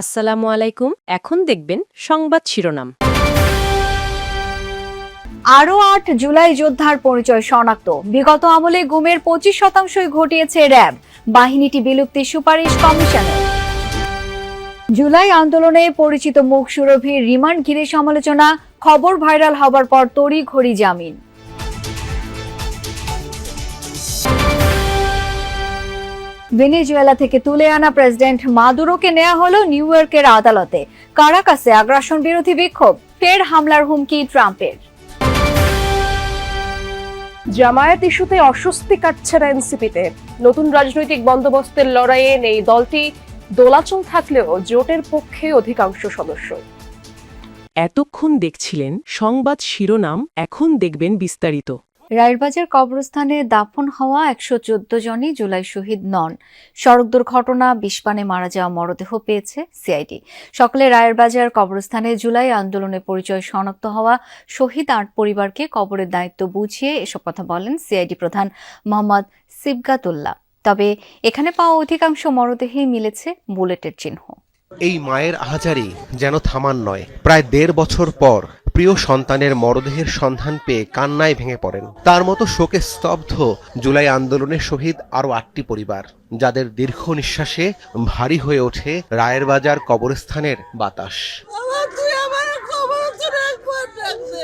আসসালামু আলাইকুম। এখন দেখবেন সংবাদ শিরোনাম। আরও আট জুলাই যোদ্ধার পরিচয় শনাক্ত। বিগত আমলে গুমের পঁচিশ শতাংশই ঘটিয়েছে র্যাব। বাহিনীটি বিলুপ্তির সুপারিশ কমিশনের। জুলাই আন্দোলনে পরিচিত মুখ সুরভির রিমান্ড ঘিরে সমালোচনা, খবর ভাইরাল হবার পর তড়ি ঘড়ি জামিন। ভেনেজুয়েলা থেকে তুলে আনা প্রেসিডেন্ট মাদুরোকে নেওয়া হলো নিউ ইয়র্কের আদালতে। কারাকাসে আগ্রাসন বিরোধী বিক্ষোভ ফের হামলার হুমকি ট্রাম্পের। জামায়াত ইস্যুতে অস্বস্তি কাটছে না এনসিপিতে। নতুন রাজনৈতিক বন্দোবস্তের লড়াইয়ে নেই দলটি দোলাচল থাকলেও জোটের পক্ষে অধিকাংশ সদস্য। এতক্ষণ দেখছিলেন সংবাদ শিরোনাম এখন দেখবেন বিস্তারিত। রায়েরবাজার কবরস্থানে দাফন হওয়া একশো চোদ্দ জনই জুলাই শহীদ নন। সড়ক দুর্ঘটনা বিষপানে মারা যাওয়া মরদেহ পেয়েছে সিআইডি। সকালে রায়েরবাজার কবরস্থানে জুলাই আন্দোলনে পরিচয় শনাক্ত হওয়া শহীদ আট পরিবারকে কবরের দায়িত্ব বুঝিয়ে এসব কথা বলেন সিআইডি প্রধান মোহাম্মদ সিবগাতুল্লাহ। তবে এখানে পাওয়া অধিকাংশ মরদেহেই মিলেছে বুলেটের চিহ্ন। এই মায়ের আহাজারি যেন থামান নয়। প্রায় দেড় বছর পর প্রিয় সন্তানের মরদেহের সন্ধান পেয়ে কান্নায় ভেঙে পড়েন। তার মতো শোকে স্তব্ধ জুলাই আন্দোলনের শহীদ আরও আটটি পরিবার, যাদের দীর্ঘ নিঃশ্বাসে ভারী হয়ে ওঠে রায়ের বাজার কবরস্থানের বাতাস আমার তুই আমার খবর তো একবার রাখছে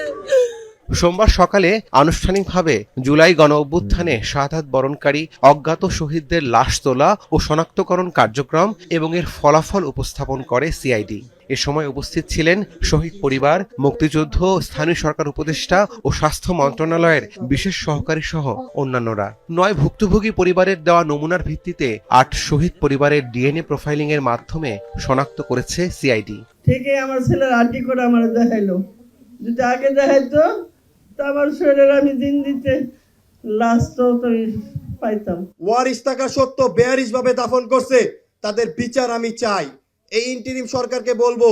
সোমবার সকালে আনুষ্ঠানিকভাবে জুলাই গণ অভ্যুত্থানে শাহাদাত বরণকারী অজ্ঞাত শহীদদের লাশ তোলা ও শনাক্তকরণ কার্যক্রম এবং এর ফলাফল উপস্থাপন করে সিআইডি। এ সময় উপস্থিত ছিলেন শহীদ পরিবার, মুক্তিযুদ্ধ, স্থানীয় সরকার উপদেষ্টা ও স্বাস্থ্য মন্ত্রণালয়ের বিশেষ সহকারী সহ অন্যান্যরা। নয় ভুক্তভোগী পরিবারের দেওয়া নমুনার ভিত্তিতে আট শহীদ পরিবারের ডিএনএ প্রোফাইলিং এর মাধ্যমে শনাক্ত করেছে সিআইডি। ঠিকই আমার ছেলের আন্টি করে আমার দেখাইলো। যদি আগে দেখাইতো তা আমার শরীর আমি দিন দিতে লাস্ট তো পাইতাম। ওয়ারিস থাকা সত্ত্বেও বেয়ারিস ভাবে দাফন করছে, তাদের বিচার আমি চাই। এই ইন্টিরিম সরকারকে বলব,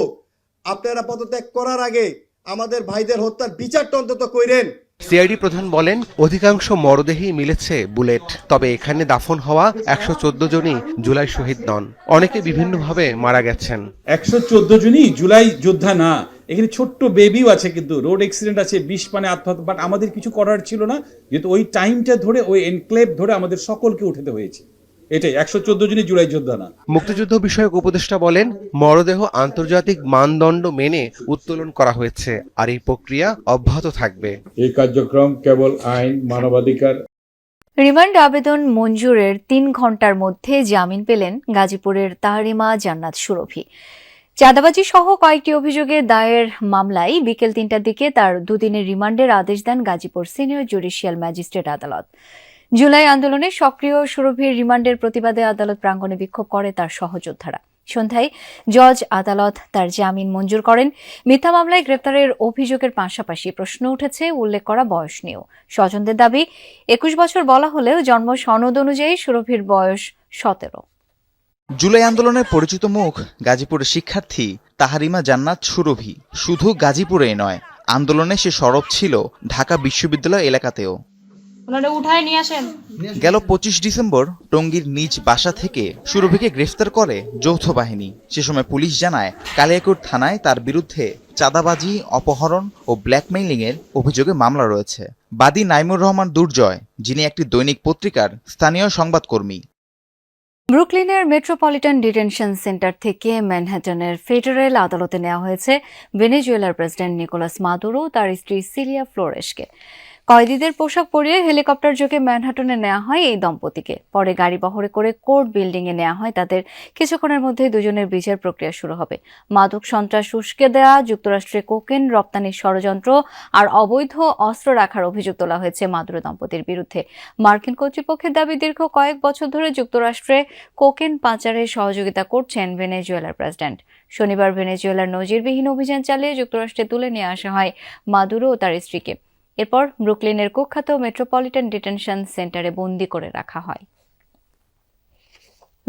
আপনারা পদত্যাগ করার আগে আমাদের ভাইদের হত্যার বিচারটা অন্তত কইরেন। সিআইডি প্রধান বলেন, অধিকাংশ মরদেহেই মিলেছে বুলেট, তবে এখানে দাফন হওয়া একশো চোদ্দ জনই জুলাই শহীদ নন। অনেকে বিভিন্নভাবে মারা গেছেন। একশো চোদ্দ জনই জুলাই যোদ্ধা না। এখানে ছোট্ট বেবিও আছে কিন্তু রোড অ্যাক্সিডেন্ট আছে, বিষ পানে আত্মহত্যা বাট আমাদের কিছু করার ছিল না। যেহেতু ওই টাইমটা ধরে, ওই এনক্লেভ ধরে আমাদের সকলকে উঠাতে হয়েছে। এটাই একশো চোদ্দ জনই জুলাই যোদ্ধা না। মুক্তিযুদ্ধ বিষয়ক উপদেষ্টা বলেন মরদেহ আন্তর্জাতিক মানদণ্ড মেনে উত্তোলন করা হয়েছে আর এই প্রক্রিয়া অব্যাহত থাকবে। এই কার্যক্রম কেবল আইন মানবাধিকার। রিমান্ড আবেদন মঞ্জুরের তিন ঘণ্টার মধ্যে জামিন পেলেন গাজীপুরের তাহারিমা জান্নাত সুরভি। চাঁদাবাজি সহ কয়েকটি অভিযোগে দায়ের মামলায় বিকেল তিনটার দিকে তার দুদিনের রিমান্ডের আদেশ দেন গাজীপুর সিনিয়র জুডিশিয়াল ম্যাজিস্ট্রেট আদালত। জুলাই আন্দোলনে সক্রিয় সুরভির রিমান্ডের প্রতিবাদে আদালত প্রাঙ্গণে বিক্ষোভ করে তার সহযোদ্ধারা। সন্ধ্যায় জজ আদালত তার জামিন মঞ্জুর করেন। মিথ্যা মামলায় গ্রেপ্তারের অভিযোগের পাশাপাশি প্রশ্ন উঠেছে উল্লেখ করা বয়স নিয়েও। স্বজনদের দাবি, একুশ বছর বলা হলেও জন্ম সনদ অনুযায়ী সুরভির বয়স সতেরো। জুলাই আন্দোলনের পরিচিত মুখ গাজীপুরের শিক্ষার্থী তাহারিমা জান্নাত সুরভি। শুধু গাজীপুরেই নয়, আন্দোলনে সে সরব ছিল ঢাকা বিশ্ববিদ্যালয় এলাকাতেও। ওনারা উঠায় নিয়ে আসেন। গেল পঁচিশ ডিসেম্বর টঙ্গীর নিজ বাসা থেকে সুরভিকে গ্রেফতার করে যৌথ বাহিনী। সে সময় পুলিশ জানায় কালিয়াকুর থানায় তার বিরুদ্ধে চাঁদাবাজি অপহরণ ও ব্ল্যাকমেইলিং এর অভিযোগে মামলা রয়েছে। বাদী নাইমুর রহমান দুর্জয় যিনি একটি দৈনিক পত্রিকার স্থানীয় সংবাদকর্মী। ব্রুকলিনের মেট্রোপলিটন ডিটেনশন সেন্টার থেকে ম্যানহাটনের ফেডারেল আদালতে নেওয়া হয়েছে ভেনেজুয়েলার প্রেসিডেন্ট নিকোলাস মাদুরো তার স্ত্রী সিলিয়া ফ্লোরেসকে কয়েদিদের পোশাক পরিয়ে হেলিকপ্টার যোগে ম্যানহাটনে নেওয়া হয় এই দম্পতিকে। পরে গাড়ি বহরে করে কোর্ট বিল্ডিং এ নেওয়া হয় তাদের। কিছুক্ষণের মধ্যে দুজনের বিচার প্রক্রিয়া শুরু হবে। মাদক সন্ত্রাস উস্কে দেওয়া যুক্তরাষ্ট্রে কোকেন রপ্তানির ষড়যন্ত্র আর অবৈধ অস্ত্র রাখার অভিযোগ তোলা হয়েছে মাদুরো দম্পতির বিরুদ্ধে। মার্কিন কর্তৃপক্ষের দাবি দীর্ঘ কয়েক বছর ধরে যুক্তরাষ্ট্রে কোকেন পাচারে সহযোগিতা করছেন ভেনেজুয়েলার প্রেসিডেন্ট। শনিবার ভেনেজুয়েলার নজিরবিহীন অভিযান চালিয়ে যুক্তরাষ্ট্রে তুলে নিয়ে আসা হয় মাদুরো ও তার স্ত্রীকে। এরপর ব্রুকলিনের কুখ্যাত মেট্রোপলিটন ডিটেনশন সেন্টারে বন্দি করে রাখা হয়।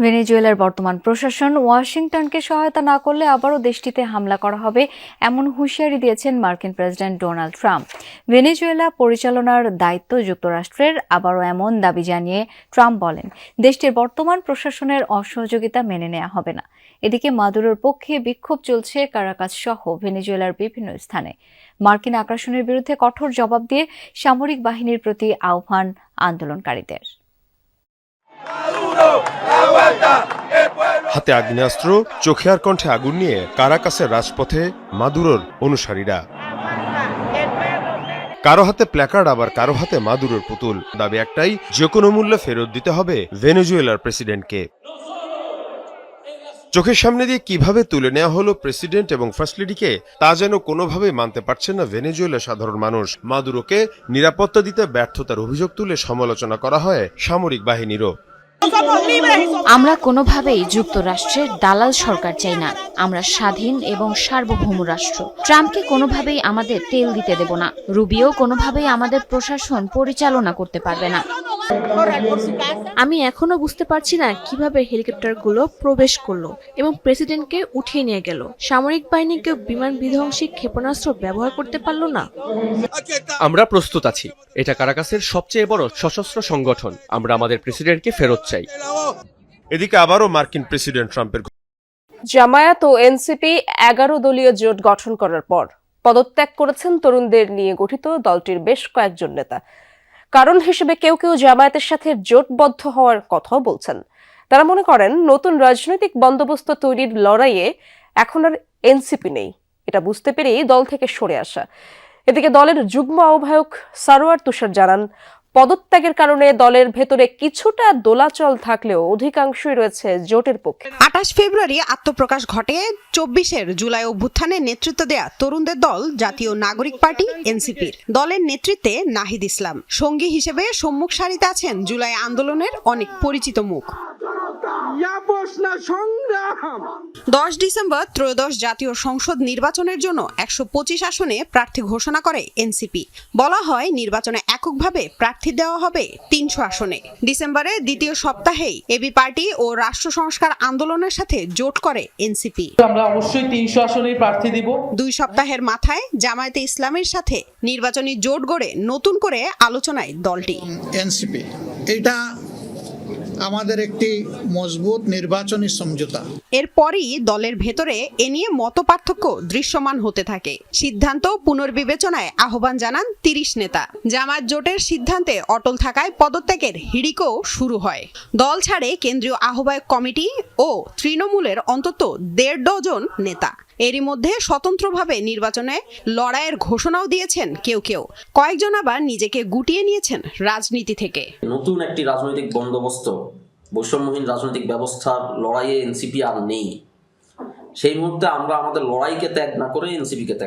ভেনেজুয়েলার বর্তমান প্রশাসন ওয়াশিংটনকে সহায়তা না করলে আবারও দেশটিতে হামলা করা হবে, এমন হুঁশিয়ারি দিয়েছেন মার্কিন প্রেসিডেন্ট ডোনাল্ড ট্রাম্প। ভেনেজুয়েলা পরিচালনার দায়িত্ব যুক্তরাষ্ট্রের, আবারও এমন দাবি জানিয়ে ট্রাম্প বলেন, দেশটির বর্তমান প্রশাসনের অসহযোগিতা মেনে নেওয়া হবে না। এদিকে মাদুরোর পক্ষে বিক্ষোভ চলছে কারাকাস সহ ভেনেজুয়েলার বিভিন্ন স্থানে। মার্কিন আগ্রাসনের বিরুদ্ধে কঠোর জবাব দিয়ে সামরিক বাহিনীর প্রতি আহ্বান আন্দোলনকারীদের। হাতে আগ্নেয়াস্ত্র, চোখে আর কণ্ঠে আগুন নিয়ে কারাকাসের রাজপথে মাদুরোর অনুসারীরা। কারও হাতে প্ল্যাকার্ড, আবার কারও হাতে মাদুরোর পুতুল। দাবি একটাই, যে কোনো মূল্যে ফেরত দিতে হবে ভেনেজুয়েলার প্রেসিডেন্টকে। চোখের সামনে দিয়ে কীভাবে তুলে নেওয়া হলো প্রেসিডেন্ট এবং ফার্স্ট লেডিকে, তা যেন কোনোভাবে মানতে পারছেন না ভেনেজুয়েলার সাধারণ মানুষ। মাদুরোকে নিরাপত্তা দিতে ব্যর্থতার অভিযোগ তুলে সমালোচনা করা হয় সামরিক বাহিনীরও। আমরা কোনোভাবেই যুক্তরাষ্ট্রের দালাল সরকার চাই না। আমরা স্বাধীন এবং সার্বভৌম রাষ্ট্র। ট্রাম্পকে কোনোভাবেই আমাদের তেল দিতে দেব না। রুবিও কোনোভাবেই আমাদের প্রশাসন পরিচালনা করতে পারবে না। আমি এখনও বুঝতে পারছি না কীভাবে হেলিকপ্টারগুলো প্রবেশ করল এবং প্রেসিডেন্টকে উঠিয়ে নিয়ে গেল। সামরিক বাহিনী কেউ বিমান বিধ্বংসী ক্ষেপণাস্ত্র ব্যবহার করতে পারল না। আমরা প্রস্তুত আছি। এটা কারাকাসের সবচেয়ে বড় সশস্ত্র সংগঠন। আমরা আমাদের প্রেসিডেন্টকে ফেরত চাই। এদিকে আবারও মার্কিন প্রেসিডেন্ট ট্রাম্পের জামায়াত ও এনসিপি এগারো দলীয় জোট গঠন করার পর পদত্যাগ করেছেন তরুণদের নিয়ে গঠিত দলটির বেশ কয়েকজন নেতা। কারণ হিসেবে কেউ কেউ জামায়াতের সাথে জোটবদ্ধ হওয়ার কথাও বলছেন। তারা মনে করেন, নতুন রাজনৈতিক বন্দোবস্ত তৈরির লড়াইয়ে এখন আর এনসিপি নেই। এটা বুঝতে পেরেই দল থেকে সরে আসা। এদিকে দলের যুগ্ম আহ্বায়ক সারোয়ার তুষার জানান পদত্যাগের কারণে দলের ভেতরে কিছুটা দোলাচল থাকলেও অধিকাংশই রয়েছে জোটের পক্ষে। আঠাশ ফেব্রুয়ারি আত্মপ্রকাশ ঘটে চব্বিশের জুলাই অভ্যুত্থানে নেতৃত্ব দেয়া তরুণদের দল, জাতীয় নাগরিক পার্টি, এনসিপির। দলের নেতৃত্বে নাহিদ ইসলাম। সঙ্গী হিসেবে সম্মুখ সারিতে আছেন জুলাই আন্দোলনের অনেক পরিচিত মুখ। দশ ডিসেম্বর ত্রয়োদশ জাতীয় সংসদ নির্বাচনের জন্য একশো পঁচিশ আসনে প্রার্থী ঘোষণা করে এনসিপি। বলা হয় নির্বাচনে এককভাবে প্রার্থী দেওয়া হবে তিনশো আসনে। ডিসেম্বরে দ্বিতীয় সপ্তাহেই এবি পার্টি ও রাষ্ট্র সংস্কার আন্দোলনের সাথে জোট করে এনসিপি। আমরা অবশ্যই তিনশো আসনেই প্রার্থী দিব। দুই সপ্তাহের মাথায় জামায়াতে ইসলামের সাথে নির্বাচনী জোট গড়ে নতুন করে আলোচনায় দলটি। এনসিপি এটা আমাদের একটি মজবুত নির্বাচনী সমঝোতা। এরপরই দলের ভেতরে এ নিয়ে মত পার্থক্য দৃশ্যমান হতে থাকে। সিদ্ধান্ত পুনর্বিবেচনায় আহ্বান জানান তিরিশ নেতা। জামায়াত জোটের সিদ্ধান্তে অটল থাকায় পদত্যাগের হিড়িকও শুরু হয়। দল ছাড়ে কেন্দ্রীয় আহ্বায়ক কমিটি ও তৃণমূলের অন্তত দেড় ডজন নেতা। এরই মধ্যে স্বতন্ত্রভাবে নির্বাচনে লড়াইয়ের ঘোষণাও দিয়েছেন কেউ কেউ। কয়েকজন আবার নিজেকে গুটিয়ে নিয়েছেন রাজনীতি থেকে। নতুন একটি রাজনৈতিক বন্দোবস্ত, বৈষম্যহীন রাজনৈতিক ব্যবস্থার লড়াইয়ে এনসিপি আর নেই। সেই মুহূর্তে আমরা আমাদের লড়াইকে ত্যাগ না করে এনসিপিকে ত্যাগ